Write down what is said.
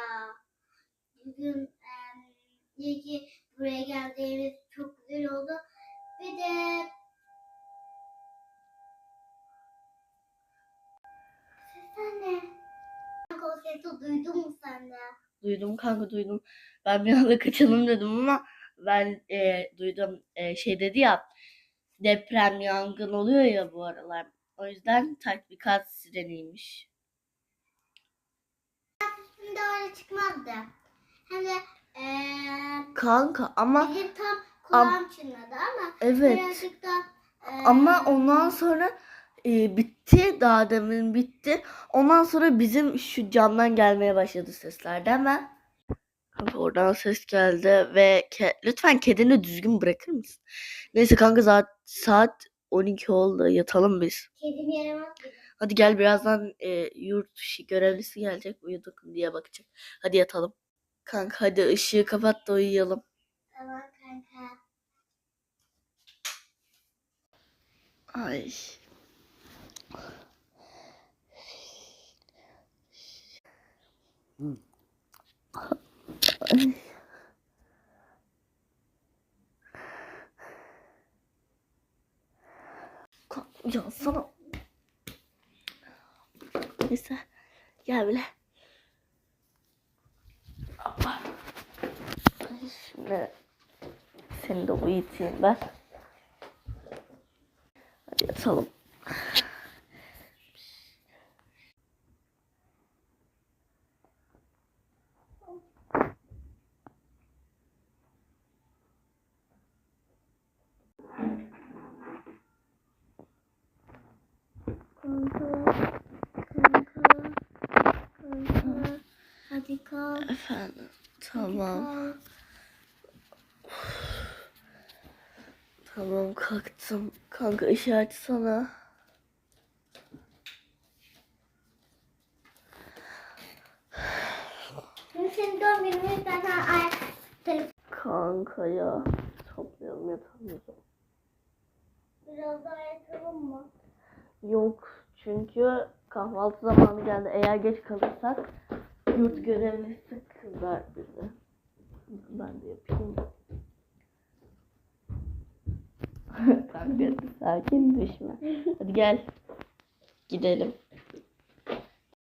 ya. Bugün em, iyi ki buraya geldiğimiz çok güzel oldu. Bir de? Kanka o sesi duydun mu sen de? Duydum kanka duydum. Ben bir anda kaçalım dedim ama ben e, duydum e, şey dedi ya deprem yangın oluyor ya bu aralar. O yüzden tatbikat sireniymiş. Şimdi öyle çıkmazdı. Hem de eee Kanka ama benim tam kulağım çınladı ama evet birazcık da eee, ama ondan sonra e, bitti daha demin bitti. Ondan sonra bizim şu camdan gelmeye başladı sesler değil mi? Kanka oradan ses geldi ve ke- lütfen kedini düzgün bırakır mısın? Neyse kanka saat, saat 12 oldu yatalım biz. kedim yaramaz. Hadi gel birazdan e, yurt dışı görevlisi gelecek uyuduk mu diye bakacak. Hadi yatalım. Kanka hadi ışığı kapat da uyuyalım. Tamam kanka. Ay. Ay. Kalk, Uyansana. Neyse. Gel bile. Hoppa. Şimdi seni de uyutayım ben. Hadi yatalım. Kanka. Kanka. Kanka. Hadi kalk. Efendim. Tamam. Tamam kalktım. Kanka açsana. Şimdi senin doğum gününü zaten ay telefon. Kanka ya. Toplayalım yatamayacağım. Biraz daha yatalım mı? Yok çünkü kahvaltı zamanı geldi. Eğer geç kalırsak yurt görevlisi kızar bizi. Ben de yapayım. Kanka sakin düşme. Hadi gel. Gidelim.